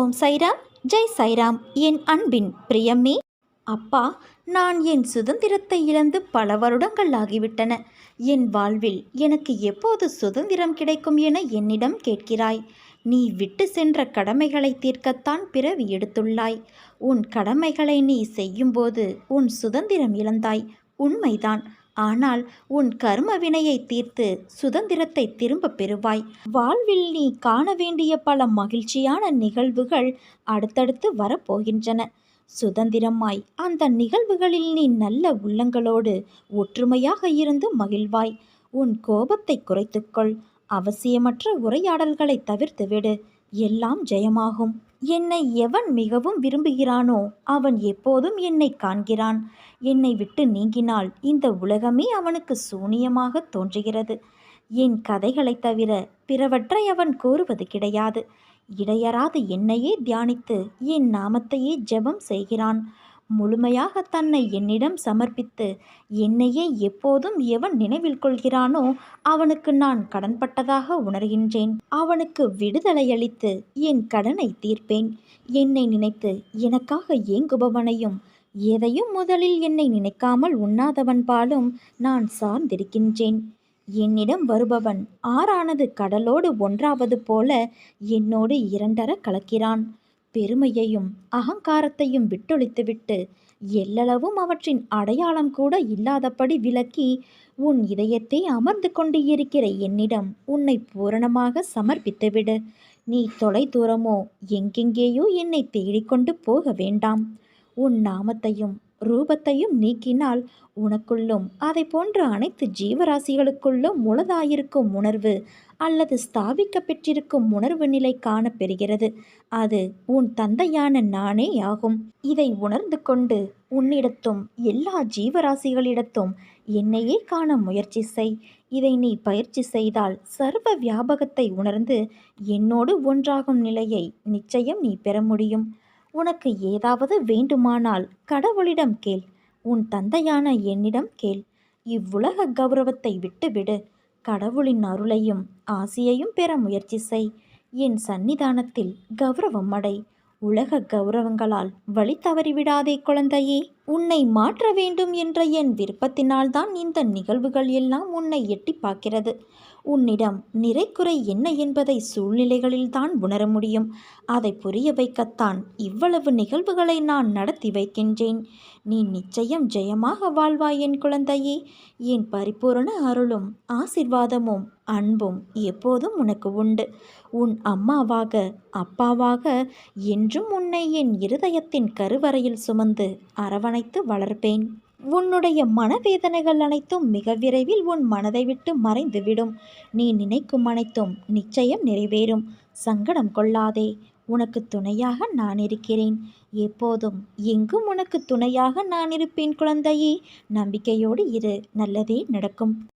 ஓம் சைராம் ஜெய் சைராம். என் அன்பின் பிரியமே அப்பா நான் என் சுதந்திரத்தை இழந்து பல வருடங்கள் ஆகிவிட்டன. என் வாழ்வில் எனக்கு எப்போது சுதந்திரம் கிடைக்கும் என என்னிடம் கேட்கிறாய். நீ விட்டு சென்ற கடமைகளை தீர்க்கத்தான் பிறவி எடுத்துள்ளாய். உன் கடமைகளை நீ செய்யும்போது உன் சுதந்திரம் இழந்தாய். உண்மைதான். ஆனால் உன் கர்ம வினையை தீர்த்து சுதந்திரத்தை திரும்பப் பெறுவாய். வாழ்வில் நீ காண வேண்டிய பல மகிழ்ச்சியான நிகழ்வுகள் அடுத்தடுத்து வரப்போகின்றன. சுதந்திரமாய் அந்த நிகழ்வுகளில் நீ நல்ல உள்ளங்களோடு ஒற்றுமையாக இருந்து மகிழ்வாய். உன் கோபத்தை குறைத்துக்கொள். அவசியமற்ற உரையாடல்களை தவிர்த்துவிடு. எல்லாம் ஜெயமாகும். என்னை எவன் மிகவும் விரும்புகிறானோ அவன் எப்போதும் என்னை காண்கிறான். என்னை விட்டு நீங்கினால் இந்த உலகமே அவனுக்கு சூனியமாக தோன்றுகிறது. என் கதைகளைத் தவிர பிறவற்றை அவன் கூறுவது கிடையாது. இடையறாது என்னையே தியானித்து என் நாமத்தையே ஜெபம் செய்கிறான். முழுமையாக தன்னை என்னிடம் சமர்ப்பித்து என்னையே எப்போதும் எவன் நினைவில் கொள்கிறானோ அவனுக்கு நான் கடன்பட்டதாக உணர்கின்றேன். அவனுக்கு விடுதலை அளித்து என் கடனை தீர்ப்பேன். என்னை நினைத்து எனக்காக ஏங்குபவனையும் எதையும் முதலில் என்னை நினைக்காமல் உண்ணாதவன் பாலும் நான் சார்ந்திருக்கின்றேன். என்னிடம் வருபவன் ஆறானது கடலோடு ஒன்றாவது போல என்னோடு இரண்டர கலக்கிறான். பெருமையையும் அகங்காரத்தையும் விட்டொழித்துவிட்டு எல்லளவும் அவற்றின் அடையாளம் கூட இல்லாதபடி விலக்கி உன் இதயத்தை அமர்ந்து கொண்டு இருக்கிற என்னிடம் உன்னை பூரணமாக சமர்ப்பித்துவிடு. நீ தொலை தூரமோ எங்கெங்கேயோ என்னை தேடிக்கொண்டு போக வேண்டாம். உன் நாமத்தையும் ரூபத்தையும் நீக்கினால் உனக்குள்ளும் அதை போன்ற அனைத்து ஜீவராசிகளுக்குள்ளும் உளதாயிருக்கும் உணர்வு அல்லது ஸ்தாபிக்க பெற்றிருக்கும் உணர்வு நிலை காணப்பெறுகிறது. அது உன் தந்தையான நானே ஆகும் இதை உணர்ந்து கொண்டு உன்னிடத்தும் எல்லா ஜீவராசிகளிடத்தும் என்னையே காண முயற்சி செய். இதை நீ பயிற்சி செய்தால் சர்வ வியாபகத்தை உணர்ந்து என்னோடு ஒன்றாகும் நிலையை நிச்சயம் நீ பெற முடியும். உனக்கு ஏதாவது வேண்டுமானால் கடவுளிடம் கேள் உன் தந்தையான என்னிடம் கேள். இவ்வுலக கௌரவத்தை விட்டுவிடு. கடவுளின் அருளையும் ஆசியையும் பெற முயற்சி செய். என் சன்னிதானத்தில் கௌரவம் அடை. உலக கௌரவங்களால் வழி தவறிவிடாதே குழந்தையே. உன்னை மாற்ற வேண்டும் என்ற என் விருப்பத்தினால்தான் இந்த நிகழ்வுகள் எல்லாம் உன்னை எட்டி பார்க்கிறது. உன்னிடம் நிறைக்குறை என்ன என்பதை சூழ்நிலைகளில்தான் உணர முடியும். அதை புரிய வைக்கத்தான் இவ்வளவு நிகழ்வுகளை நான் நடத்தி வைக்கின்றேன். நீ நிச்சயம் ஜெயமாக வாழ்வாய் என் குழந்தையே. என் பரிபூரண அருளும் ஆசிர்வாதமும் அன்பும் எப்போதும் உனக்கு உண்டு. உன் அம்மாவாக அப்பாவாக என்றும் உன்னை என் இருதயத்தின் கருவறையில் சுமந்து அணைத்து வளர்ப்பேன். உன்னுடைய மனவேதனைகள் அனைத்தும் மிக விரைவில் உன் மனதை விட்டு மறைந்துவிடும். நீ நினைக்கும் அனைத்தும் நிச்சயம் நிறைவேறும். சங்கடம் கொள்ளாதே. உனக்கு துணையாக நான் இருக்கிறேன். எப்போதும் எங்கும் உனக்கு துணையாக நான் இருப்பேன் குழந்தையே. நம்பிக்கையோடு இரு. நல்லதே நடக்கும்.